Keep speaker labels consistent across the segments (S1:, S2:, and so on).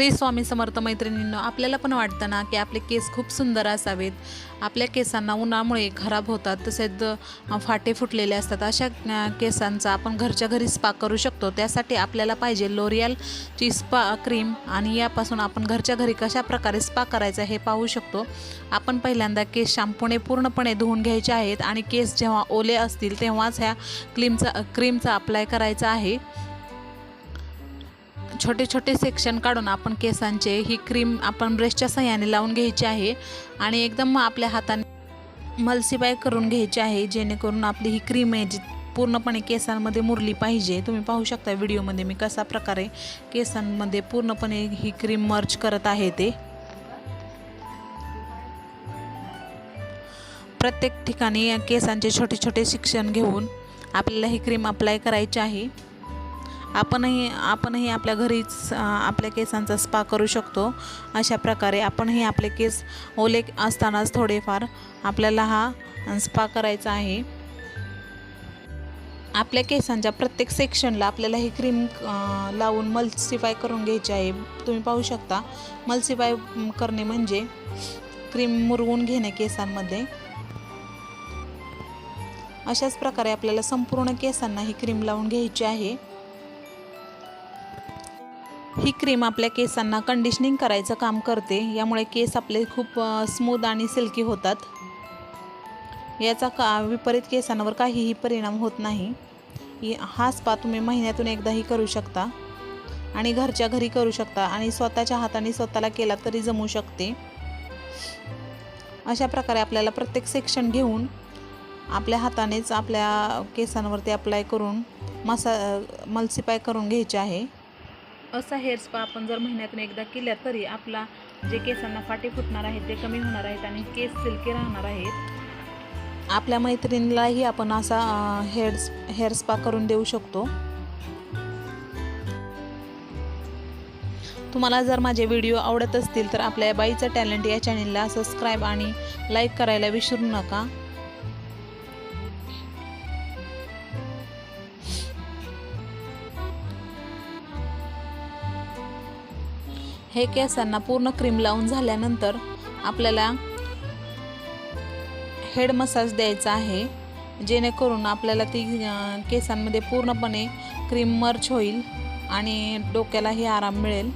S1: श्री स्वामी समर्थ मैत्रिणींनो आपल्याला पण वाटतं ना की आपले केस खूप सुंदर असावेत. आपल्या केसांना उन्हामुळे खराब होतात तसेच फाटे फुटलेले असतात. अशा केसांचा आपण घरच्या घरी स्पा करू शकतो. त्यासाठी आपल्याला पाहिजे लोरियलची स्पा क्रीम आणि यापासून आपण घरच्या घरी कशा प्रकारे स्पा करायचा हे पाहू शकतो. आपण पहिल्यांदा केस शॅम्पूने पूर्णपणे धुवून घ्यायचे आहेत आणि केस जेव्हा ओले असतील तेव्हाच ह्या क्रीमचा क्रीमचा अप्लाय करायचा आहे. छोटे छोटे सेक्शन काढून आपण केसांचे ही क्रीम आपण ब्रशच्या सहाय्याने लावून घ्यायची आहे आणि एकदम आपल्या हाताने मलसीबाय करून घ्यायची आहे जेणेकरून आपली ही क्रीम आहे जी पूर्णपणे केसांमध्ये मुरली पाहिजे. तुम्ही पाहू शकता व्हिडिओमध्ये मी कसा प्रकारे केसांमध्ये पूर्णपणे ही क्रीम मर्च करत आहे ते. प्रत्येक ठिकाणी या केसांचे छोटे छोटे शिक्षण घेऊन आपल्याला ही क्रीम अप्लाय करायची आहे. आपणही आपणही आपल्या घरीच आपल्या केसांचा स्पा करू शकतो. अशा प्रकारे आपणही आपले केस ओले असतानाच थोडेफार आपल्याला हा स्पा करायचा आहे. आपल्या केसांच्या प्रत्येक सेक्शनला आपल्याला ही क्रीम लावून मल्सिफाय करून घ्यायची आहे. तुम्ही पाहू शकता मल्सिफाय करणे म्हणजे क्रीम मुरवून घेणे केसांमध्ये. अशाच प्रकारे आपल्याला संपूर्ण केसांना ही क्रीम लावून घ्यायची आहे. ही क्रीम आपल्या केसांना कंडिशनिंग करायचं काम करते. यामुळे केस आपले खूप स्मूद आणि सिल्की होतात. याचा का विपरीत केसांवर काहीही परिणाम होत नाही. हा स्पा तुम्ही महिन्यातून एकदाही करू शकता. आणि घरच्या घरी करू शकता. आणि स्वतःच्या हाताने स्वतःला केला तरी जमू शकते. अशा प्रकारे आपल्याला प्रत्येक सेक्शन घेऊन आपल्या हातानेच आपल्या केसांवरती अप्लाय करून मसा मल्सिपाय करून घ्यायचे आहे. असा हेअर स्पा आपण जर महिन्यातून एकदा केल्या तरी आपला जे केसांना फाटे फुटणार आहेत ते कमी होणार आहेत आणि केस सिल्की राहणार आहेत. आपल्या मैत्रिणीलाही आपण असा हेअर हेअर स्पा करून देऊ शकतो. तुम्हाला जर माझे व्हिडिओ आवडत असतील तर आपल्या बाईचं टॅलेंट या चॅनेलला सबस्क्राईब आणि लाईक करायला विसरू नका. हे केसांना पूर्ण क्रीम लावून झाल्यानंतर आपल्याला हेड मसाज द्यायचा आहे. जेणेकरून आपल्याला ती केसांमध्ये पूर्णपणे क्रीम मर्च होईल आणि डोक्यालाही आराम मिळेल.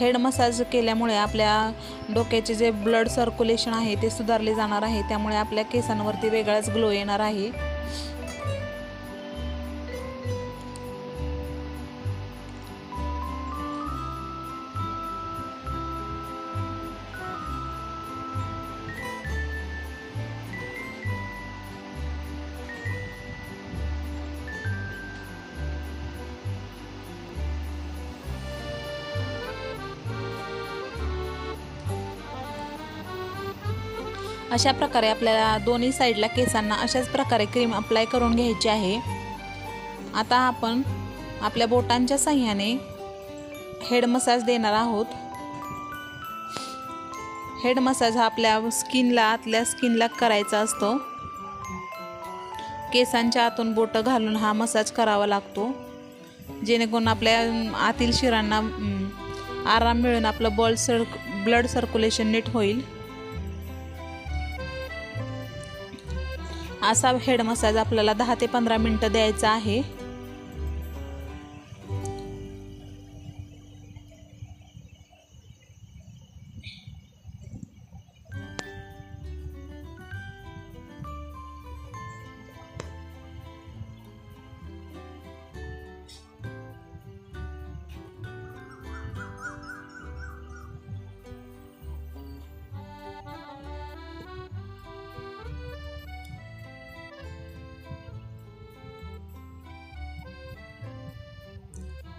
S1: हेड मसाज केल्यामुळे आपल्या डोक्याचे जे ब्लड सर्क्युलेशन आहे ते सुधारले जाणार आहे. त्यामुळे आपल्या केसांवरती वेगळाच ग्लो येणार आहे. अशा प्रकारे आपल्याला दोन्ही साईडला केसांना अशाच प्रकारे क्रीम अप्लाय करून घ्यायची आहे. आता आपण आपल्या बोटांच्या साह्याने हेड मसाज देणार आहोत. हेड मसाज हा आपल्या स्किनला आतल्या स्किनला करायचा असतो. केसांच्या आतून बोटं घालून हा मसाज करावा लागतो. जेणेकरून आपल्या आतील शिरांना आराम मिळून आपलं बॉल सर ब्लड सर्क्युलेशन नीट होईल. असा हेड मसाज आपल्याला दहा ते पंधरा मिनटं द्यायचा आहे.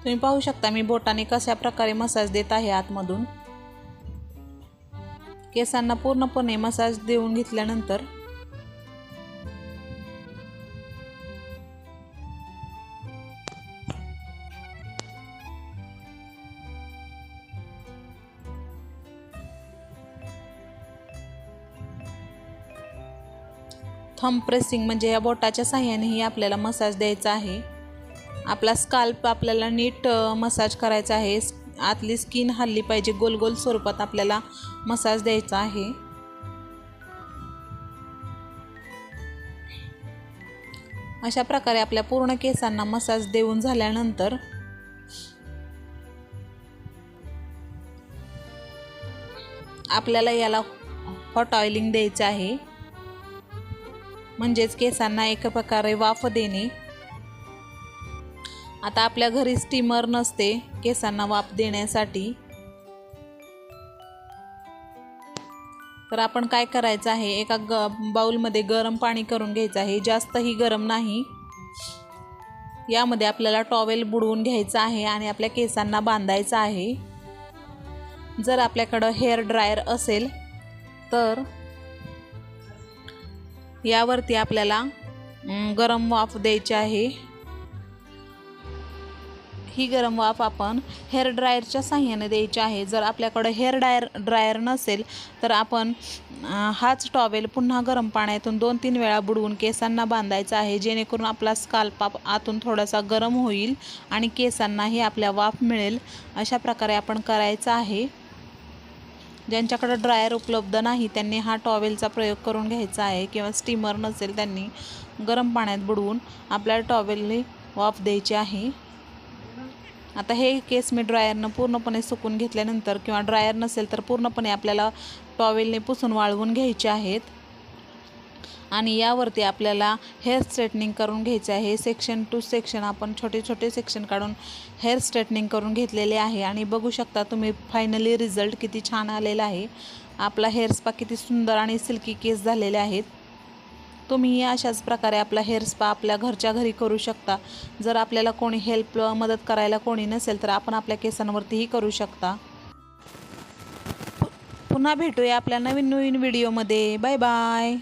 S1: तुम्ही पाहू शकता मी बोटाने कशा प्रकारे मसाज देत आहे आतमधून. केसांना पूर्णपणे मसाज देऊन घेतल्यानंतर थंब प्रेसिंग म्हणजे या बोटाच्या साह्यानेही आपल्याला मसाज द्यायचा आहे. आपला स्काल्प आपल्याला नीट मसाज करायचा आहे. आतली स्किन हल्ली पाहिजे. गोल गोल स्वरूपात आपल्याला मसाज द्यायचा आहे. अशा प्रकारे आपल्या पूर्ण केसांना मसाज देऊन झाल्यानंतर आपल्याला याला हॉट ऑइलिंग द्यायचं आहे. म्हणजेच केसांना एक प्रकारे वाफ देणे. आता आपल्या घरी स्टीमर नसते केसांना वाफ देण्यासाठी. तर आपण काय करायचं आहे? एका ग बाऊलमध्ये गरम पाणी करून घ्यायचं आहे. जास्तही गरम नाही. यामध्ये आपल्याला टॉवेल बुडवून घ्यायचं आहे आणि आपल्या केसांना बांधायचं आहे. जर आपल्याकडं हेअर ड्रायर असेल तर यावरती आपल्याला गरम वाफ द्यायची आहे. ही गरम वाफ आपण हेअर ड्रायरच्या साह्याने द्यायची आहे. जर आपल्याकडं हेअर ड्रायर ड्रायर नसेल तर आपण हाच टॉवेल पुन्हा गरम पाण्यातून दोन तीन वेळा बुडवून केसांना बांधायचा आहे. जेणेकरून आपला स्काल्प आतून थोडासा गरम होईल आणि केसांनाही आपल्या वाफ मिळेल. अशा प्रकारे आपण करायचं आहे. ज्यांच्याकडं ड्रायर उपलब्ध नाही त्यांनी हा टॉवेलचा प्रयोग करून घ्यायचा आहे. किंवा स्टीमर नसेल त्यांनी गरम पाण्यात बुडवून आपल्याला टॉवेलने वाफ द्यायची आहे. आता हे केस मी ड्रायरनं पूर्णपणे सुकून घेतल्यानंतर किंवा ड्रायर नसेल तर पूर्णपणे आपल्याला टॉवेलने पुसून वाळवून घ्यायचे आहेत. आणि यावरती आपल्याला हेअर स्ट्रेटनिंग करून घ्यायचे आहे. सेक्शन टू सेक्शन आपण छोटे छोटे सेक्शन काढून हेअर स्ट्रेटनिंग करून घेतलेले आहे. आणि बघू शकता तुम्ही फायनली रिझल्ट किती छान आलेला आहे. आपला हेअर स्पा किती सुंदर आणि सिल्की केस झालेले आहेत. तुम्हीही अशाच प्रकारे आपला हेअर स्पा आपल्या घरच्या घरी करू शकता. जर आपल्याला कोणी हेल्प मदत करायला कोणी नसेल तर आपण आपल्या केसांवरतीही करू शकता. पुन्हा भेटूया आपल्या नवीन नवीन व्हिडिओमध्ये बाय बाय